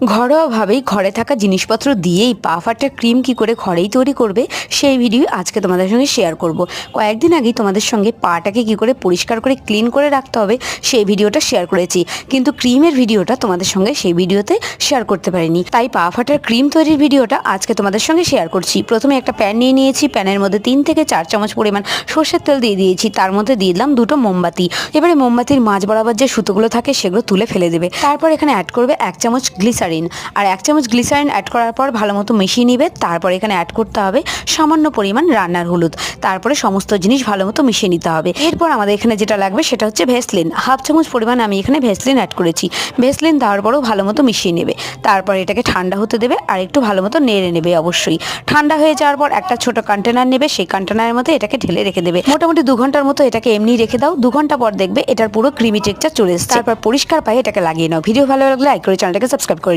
ঘরোয়াভাবেই ঘরে থাকা জিনিসপত্র দিয়েই পা ক্রিম কি করে ঘরেই তৈরি করবে, সেই ভিডিও আজকে তোমাদের সঙ্গে শেয়ার করব। কয়েকদিন আগেই তোমাদের সঙ্গে পাটাকে কি করে পরিষ্কার করে ক্লিন করে রাখতে হবে, সেই ভিডিওটা শেয়ার করেছি। কিন্তু ক্রিমের ভিডিওটা তোমাদের সঙ্গে সেই ভিডিওতে শেয়ার করতে পারিনি। তাই পা ফাটার ক্রিম তৈরির ভিডিওটা আজকে তোমাদের সঙ্গে শেয়ার করছি। প্রথমে একটা প্যান নিয়ে নিয়েছি, প্যানের মধ্যে তিন থেকে চার চামচ পরিমাণ সর্ষের তেল দিয়ে দিয়েছি। তার মধ্যে দিয়ে দিলাম দুটো মোমবাতি। এবারে মোমবাতির মাঝ বরাবর যে সুতোগুলো থাকে সেগুলো তুলে ফেলে দেবে। তারপর এখানে অ্যাড করবে এক চামচ গ্লিসারিন। আর এক চামচ গ্লিসারিন অ্যাড করার পর ভালো মতো মিশিয়ে নিবে, তারপর এখানে অ্যাড করতে হবে সামান্য পরিমাণ রান্নার হলুদ। তারপরে সমস্ত জিনিস ভালো মতো মিশিয়ে নিতে হবে। এরপর আমাদের এখানে যেটা লাগবে সেটা হচ্ছে ভেসলিন। হাফ চামচ পরিমাণ আমি এখানে ভেসলিন অ্যাড করেছি। ভেসলিন দেওয়ার পরও ভালো মতো মিশিয়ে নেবে। তারপর এটাকে ঠান্ডা হতে দেবে আর একটু ভালো মতো নেড়ে নেবে অবশ্যই। ঠান্ডা হয়ে যাওয়ার পর একটা ছোট কন্টেনার নেবে, সেই কন্টেনারের মধ্যে এটাকে ঢেলে রেখে দেবে। মোটামুটি দু ঘণ্টার মতো এটাকে এমনি রেখে দাও। দু ঘণ্টা পর দেখবে এটার পুরো ক্রিমি টেক্সচার চলে এসেছে। তারপর পরিষ্কার পায়ে এটাকে লাগিয়ে নাও। ভিডিও ভালো লাগলে লাইক করে চ্যানেলটাকে সাবস্ক্রাইব করে